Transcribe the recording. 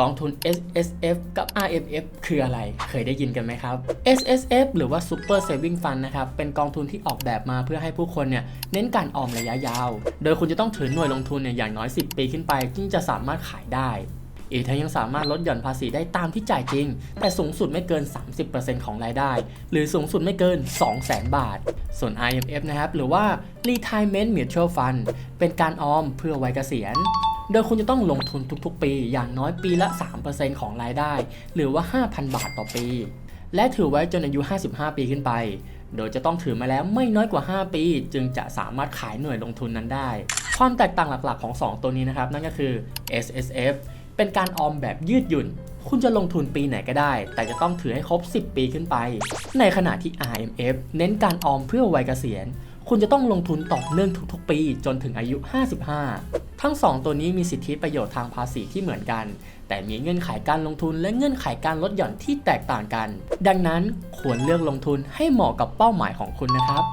กองทุน S S F กับ R M F คืออะไร เคยได้ยินกันไหมครับ S S F หรือว่า Super Saving Fund นะครับ เป็นกองทุนที่ออกแบบมาเพื่อให้ผู้คนเนี่ยเน้นการออมระยะยาว โดยคุณจะต้องถือหน่วยลงทุนเนี่ยอย่างน้อย 10 ปีขึ้นไปจึงจะสามารถขายได้อีกทั้งยังสามารถลดหย่อนภาษีได้ตามที่จ่ายจริง แต่สูงสุดไม่เกิน 30%ของรายได้ หรือสูงสุดไม่เกิน 200,000 บาท ส่วน IMF นะครับ หรือว่า Retirement Mutual Fund เป็นการออมเพื่อไวัยเกษียณ โดยคุณจะต้องลงทุนทุกๆ ปี อย่างน้อยปีละ 3%ของรายได้ หรือว่า 5,000 บาทต่อปี และถือไว้จนอายุ 55 ปีขึ้นไป โดยจะต้องถือมาแล้วไม่น้อยกว่า 5 ปี จึงจะสามารถขายหน่วยลงทุนนั้นได้ ความแตกต่างหลักๆ ของ 2 ตัวนี้นะครับ นั่นก็คือ S S F เป็นการออมแบบยืดหยุ่น คุณจะลงทุนปีไหนก็ได้ แต่จะต้องถือให้ครบ 10 ปีขึ้นไป ในขณะที่ R M F เน้นการออมเพื่อวัยเกษียณ คุณจะต้องลงทุนต่อเนื่องทุกๆ ปีจนถึงอายุ 55 ทั้ง 2 ตัวนี้มีสิทธิประโยชน์ทางภาษีที่เหมือนกัน แต่มีเงื่อนไขการลงทุนและเงื่อนไขการลดหย่อนที่แตกต่างกัน ดังนั้นควรเลือกลงทุนให้เหมาะกับเป้าหมายของคุณนะครับ